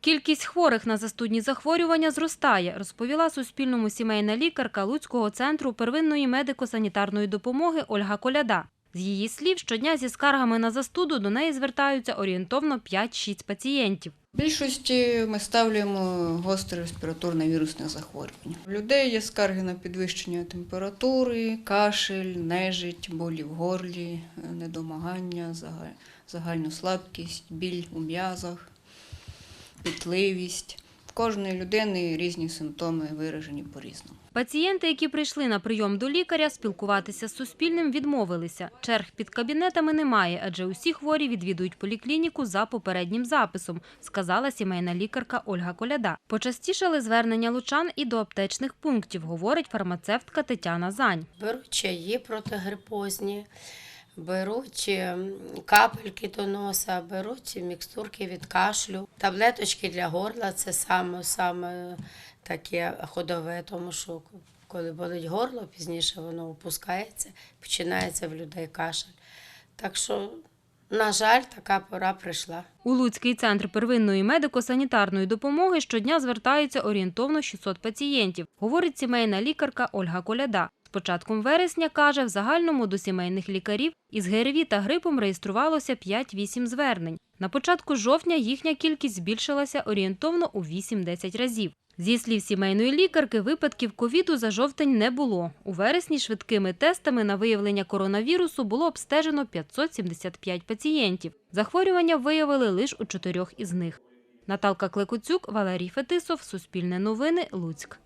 Кількість хворих на застудні захворювання зростає, розповіла Суспільному сімейна лікарка Луцького центру первинної медико-санітарної допомоги Ольга Коляда. З її слів, щодня зі скаргами на застуду до неї звертаються орієнтовно 5-6 пацієнтів. Більшості ми ставлюємо гостре респіраторне вірусне захворювання. У людей є скарги на підвищення температури, кашель, нежить, болі в горлі, недомагання, загальну слабкість, біль у м'язах, пітливість. В кожної людини різні симптоми виражені по-різному. Пацієнти, які прийшли на прийом до лікаря, спілкуватися з Суспільним відмовилися. Черг під кабінетами немає, адже усі хворі відвідують поліклініку за попереднім записом, сказала сімейна лікарка Ольга Коляда. Почастішали звернення лучан і до аптечних пунктів, говорить фармацевтка Тетяна Зань. Беруть чаї протигрипозні, беруть капельки до носа, беруть мікстурки від кашлю, таблеточки для горла це саме, саме таке ходове, тому що коли болить горло, пізніше воно опускається, починається в людей кашель. Так що, на жаль, така пора прийшла. У Луцький центр первинної медико-санітарної допомоги щодня звертаються орієнтовно 600 пацієнтів, говорить сімейна лікарка Ольга Коляда. Початком вересня, каже, в загальному до сімейних лікарів із ГРВІ та грипом реєструвалося 5-8 звернень. На початку жовтня їхня кількість збільшилася орієнтовно у 8-10 разів. Зі слів сімейної лікарки, випадків ковіду за жовтень не було. У вересні швидкими тестами на виявлення коронавірусу було обстежено 575 пацієнтів. Захворювання виявили лише у чотирьох із них. Наталка Клекуцюк, Валерій Фетисов, Суспільне новини, Луцьк.